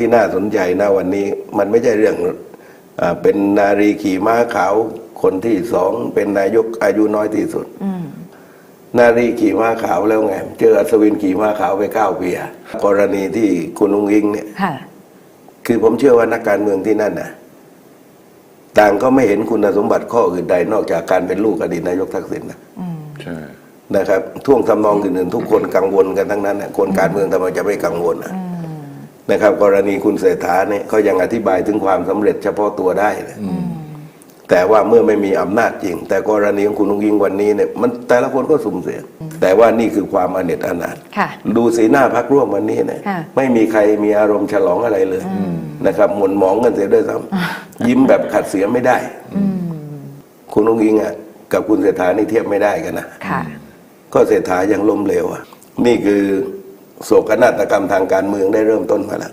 ที่น่าสนใจนะวันนี้ มันไม่ใช่เรื่องอาเป็นนารีขี่ม้าขาวคนที่สองเป็นนายกอายุน้อยที่สุดอืมนารีขี่ม้าขาวแล้วไง เจออัศวินขี่ม้าขาวไปเก้าปีอะกรณีที่คุณลุงอิงเนี่ยค่ะคือผมเชื่อว่านักการเมืองที่นั่นน่ะ ต่างก็ไม่เห็นคุณสมบัติข้ออื่นใดนอกจากการเป็นลูกอดีตนายกทักษิณนะอืมใช่นะครับท่วงทำนองอื่นๆทุกคนกังวลกันทั้งนั้นนะคนการเมืองทำไมจะไม่กังวลนะอืม นะครับกรณีคุณเศรษฐาเนี่ยเขายังอธิบายถึงความสำเร็จเฉพาะตัวได้เลยอืมแต่ว่าเมื่อไม่มีอำนาจจริง แต่กรณีของคุณลุงยิงวันนี้เนี่ยมันแต่ละคนก็สุ่มเสี่ยงแต่ว่านี่คือความอเนจอนาถค่ะดูสีหน้าพักร่วมวันนี้เนี่ยค่ะไม่มีใครมีอารมณ์ฉลองอะไรเลยนะครับหม่นหมองกันเสียด้วยซ้ำยิ้มแบบขัดเสียไม่ได้อืมคุณลุงยิงอะกับคุณเศรษฐานี่เทียบไม่ได้กันนะค่ะก็เศรษฐายังล้มเหลวอะนี่คือ โศกนาฏกรรมทางการเมืองได้เริ่มต้นมาแล้ว